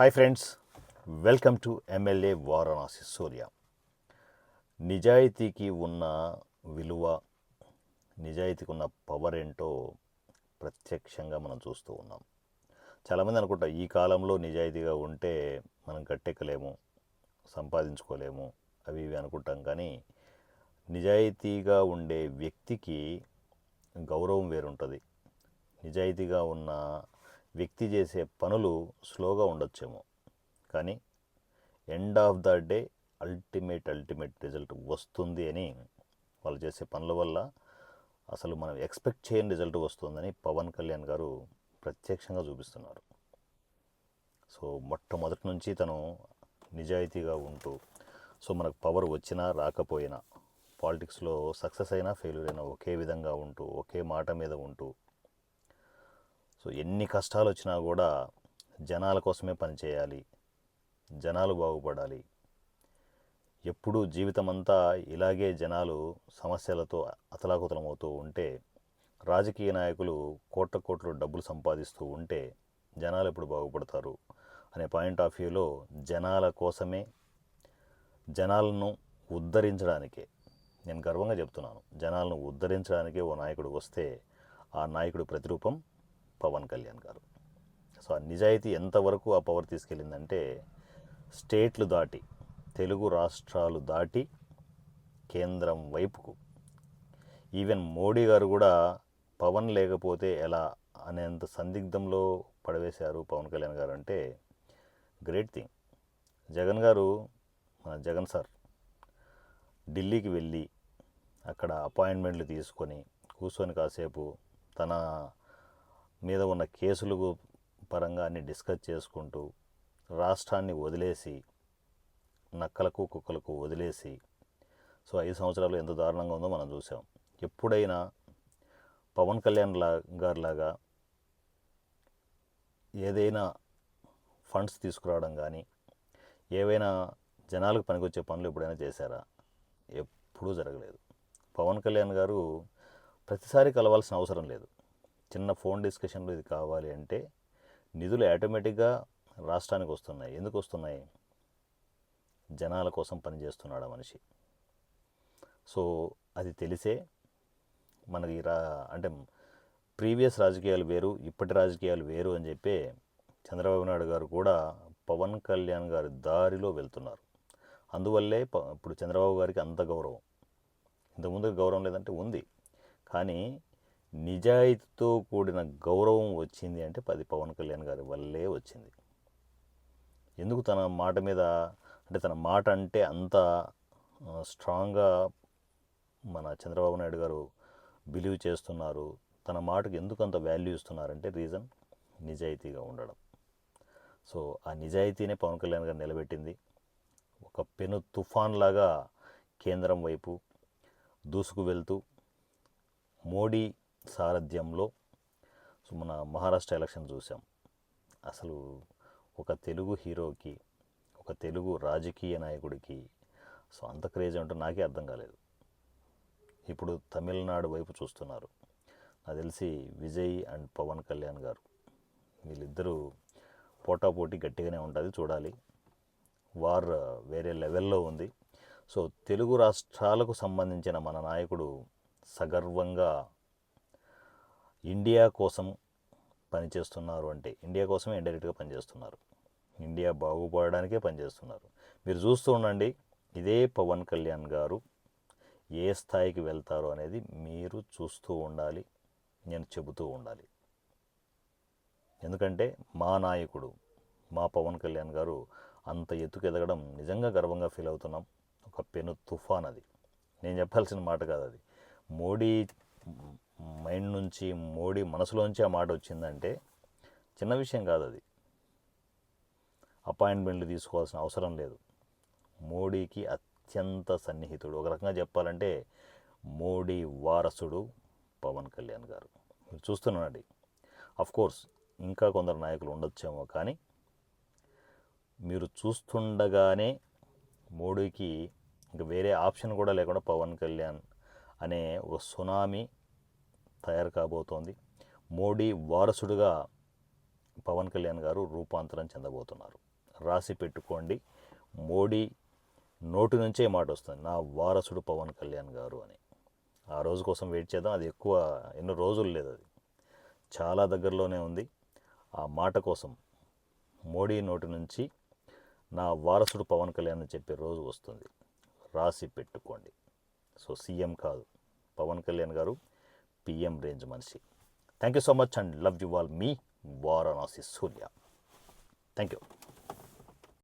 Hi friends welcome to MLA Varanasi Surya నిజాయితీకి ఉన్న విలువ నిజాయితీకి ఉన్న పవర్ ఏంటో ప్రత్యక్షంగా మనం చూస్తూ ఉన్నాం. చాలామంది అనుకుంటారు ఈ కాలంలో నిజాయితీగా ఉంటే మనం గట్టెక్కలేము సంపాదించుకోలేము అవి ఇవి అనుకుంటాం. కానీ నిజాయితీగా ఉండే వ్యక్తికి గౌరవం వేరుంటుంది. నిజాయితీగా ఉన్న వ్యక్తి చేసే పనులు స్లోగా ఉండొచ్చేమో. కానీ end of the day ultimate ultimate result వస్తుంది అని వాళ్ళు చేసే పనుల వల్ల అసలు మనం ఎక్స్పెక్ట్ చేయని రిజల్ట్ వస్తుందని పవన్ కళ్యాణ్ గారు ప్రత్యక్షంగా చూపిస్తున్నారు. సో మొట్టమొదటి నుంచి తను నిజాయితీగా ఉంటూ సో మనకు పవర్ వచ్చినా రాకపోయినా పాలిటిక్స్లో సక్సెస్ అయినా ఫెయిల్యూర్ అయినా ఒకే విధంగా ఉంటూ ఒకే మాట మీద ఉంటూ సో ఎన్ని కష్టాలు వచ్చినా కూడా జనాల కోసమే పనిచేయాలి జనాలు బాగుపడాలి. ఎప్పుడూ జీవితం అంతా ఇలాగే జనాలు సమస్యలతో అతలాకుతలమవుతూ ఉంటే రాజకీయ నాయకులు కోట్ల కోట్లు డబ్బులు సంపాదిస్తూ ఉంటే జనాలు ఎప్పుడు బాగుపడతారు అనే పాయింట్ ఆఫ్ వ్యూలో జనాల కోసమే జనాలను ఉద్ధరించడానికే నేను గర్వంగా చెప్తున్నాను. జనాలను ఉద్ధరించడానికే ఓ నాయకుడు వస్తే ఆ నాయకుడు ప్రతిరూపం పవన్ కళ్యాణ్ గారు. సో ఆ నిజాయితీ ఎంతవరకు ఆ పవర్ తీసుకెళ్ళిందంటే స్టేట్లు దాటి తెలుగు రాష్ట్రాలు దాటి కేంద్రం వైపుకు. ఈవెన్ మోడీ గారు కూడా పవన్ లేకపోతే ఎలా అనేంత సందిగ్ధంలో పడవేశారు పవన్ కళ్యాణ్ గారు అంటే గ్రేట్ థింగ్. జగన్ గారు మన జగన్ సార్ ఢిల్లీకి వెళ్ళి అక్కడ అపాయింట్మెంట్లు తీసుకొని కూర్చొని కాసేపు తన మీద ఉన్న కేసులు పరంగా అన్ని డిస్కస్ చేసుకుంటూ రాష్ట్రాన్ని వదిలేసి నక్కలకు కుక్కలకు వదిలేసి సో ఐదు సంవత్సరాలు ఎంత దారుణంగా ఉందో మనం చూసాం. ఎప్పుడైనా పవన్ కళ్యాణ్ లా గారిలాగా ఏదైనా ఫండ్స్ తీసుకురావడం కానీ ఏవైనా జనాలకు పనికొచ్చే పనులు ఎప్పుడైనా చేశారా? ఎప్పుడూ జరగలేదు. పవన్ కళ్యాణ్ గారు ప్రతిసారి కలవాల్సిన అవసరం లేదు. చిన్న ఫోన్ డిస్కషన్లో ఇది కావాలి అంటే నిధులు ఆటోమేటిక్గా రాష్ట్రానికి వస్తున్నాయి. ఎందుకు వస్తున్నాయి? జనాల కోసం పనిచేస్తున్నాడు ఆ మనిషి? సో అది తెలిసే మనకి రా అంటే ప్రీవియస్ రాజకీయాలు వేరు ఇప్పటి రాజకీయాలు వేరు అని చెప్పి చంద్రబాబు నాయుడు గారు కూడా పవన్ కళ్యాణ్ గారి దారిలో వెళ్తున్నారు. అందువల్లే ఇప్పుడు చంద్రబాబు గారికి అంత గౌరవం. ఇంతకుముందు గౌరవం లేదంటే ఉంది. కానీ నిజాయితీతో కూడిన గౌరవం వచ్చింది అంటే పది పవన్ కళ్యాణ్ గారి వల్లే వచ్చింది. ఎందుకు తన మాట మీద అంటే తన మాట అంటే అంత స్ట్రాంగ్గా మన చంద్రబాబు నాయుడు గారు బిలీవ్ చేస్తున్నారు తన మాటకు ఎందుకు అంత వాల్యూ ఇస్తున్నారంటే రీజన్ నిజాయితీగా ఉండడం. సో ఆ నిజాయితీనే పవన్ కళ్యాణ్ గారు నిలబెట్టింది. ఒక పెను తుఫాన్ లాగా కేంద్రం వైపు దూసుకు వెళ్తూ మోడీ సారథ్యంలో సో మన మహారాష్ట్ర ఎలక్షన్ చూసాం. అసలు ఒక తెలుగు హీరోకి ఒక తెలుగు రాజకీయ నాయకుడికి సో అంత క్రేజ్ అంటే నాకే అర్థం కాలేదు. ఇప్పుడు తమిళనాడు వైపు చూస్తున్నారు. నాకు తెలిసి విజయ్ అండ్ పవన్ కళ్యాణ్ గారు వీళ్ళిద్దరూ పోటాపోటీ గట్టిగానే ఉంటుంది చూడాలి. వార్ వేరే లెవెల్లో ఉంది. సో తెలుగు రాష్ట్రాలకు సంబంధించిన మన నాయకుడు సగర్వంగా ఇండియా కోసం పనిచేస్తున్నారు అంటే ఇండియా కోసమే ఇండైరెక్ట్గా పనిచేస్తున్నారు. ఇండియా బాగుపడడానికే పనిచేస్తున్నారు. మీరు చూస్తూ ఉండండి ఇదే పవన్ కళ్యాణ్ గారు ఏ స్థాయికి వెళ్తారు అనేది మీరు చూస్తూ ఉండాలి నేను చెబుతూ ఉండాలి. ఎందుకంటే మా నాయకుడు మా పవన్ కళ్యాణ్ గారు అంత ఎత్తుకు ఎదగడం నిజంగా గర్వంగా ఫీల్ అవుతున్నాం. ఒక పెను తుఫాన్ అది. నేను చెప్పాల్సిన మాట కాదు అది. మోడీ మైండ్ నుంచి మోడీ మనసులోంచి ఆ మాట వచ్చిందంటే చిన్న విషయం కాదు అది. అపాయింట్మెంట్లు తీసుకోవాల్సిన అవసరం లేదు. మోడీకి అత్యంత సన్నిహితుడు. ఒక రకంగా చెప్పాలంటే మోడీ వారసుడు పవన్ కళ్యాణ్ గారు. మీరు చూస్తున్నానండి. అఫ్ కోర్స్ ఇంకా కొందరు నాయకులు ఉండొచ్చేమో కానీ మీరు చూస్తుండగానే మోడీకి ఇంకా వేరే ఆప్షన్ కూడా లేకుండా పవన్ కళ్యాణ్ అనే ఒక సునామీ తయారు కాబోతోంది మోడీ వారసుడుగా పవన్ కళ్యాణ్ గారు రూపాంతరం చెందబోతున్నారు. రాసి పెట్టుకోండి. మోడీ నోటి నుంచే మాట వస్తుంది. నా వారసుడు పవన్ కళ్యాణ్ గారు అని. ఆ రోజు కోసం వెయిట్ చేద్దాం. అది ఎక్కువ ఎన్నో రోజులు లేదు అది. చాలా దగ్గరలోనే ఉంది. ఆ మాట కోసం మోడీ నోటి నుంచి నా వారసుడు పవన్ కళ్యాణ్ అని చెప్పే రోజు వస్తుంది. రాసి పెట్టుకోండి. సో సీఎం కాదు పవన్ కళ్యాణ్ గారు పిఎం రేంజ్ మనిషి thank you so much and love you all me Varanasi Surya thank you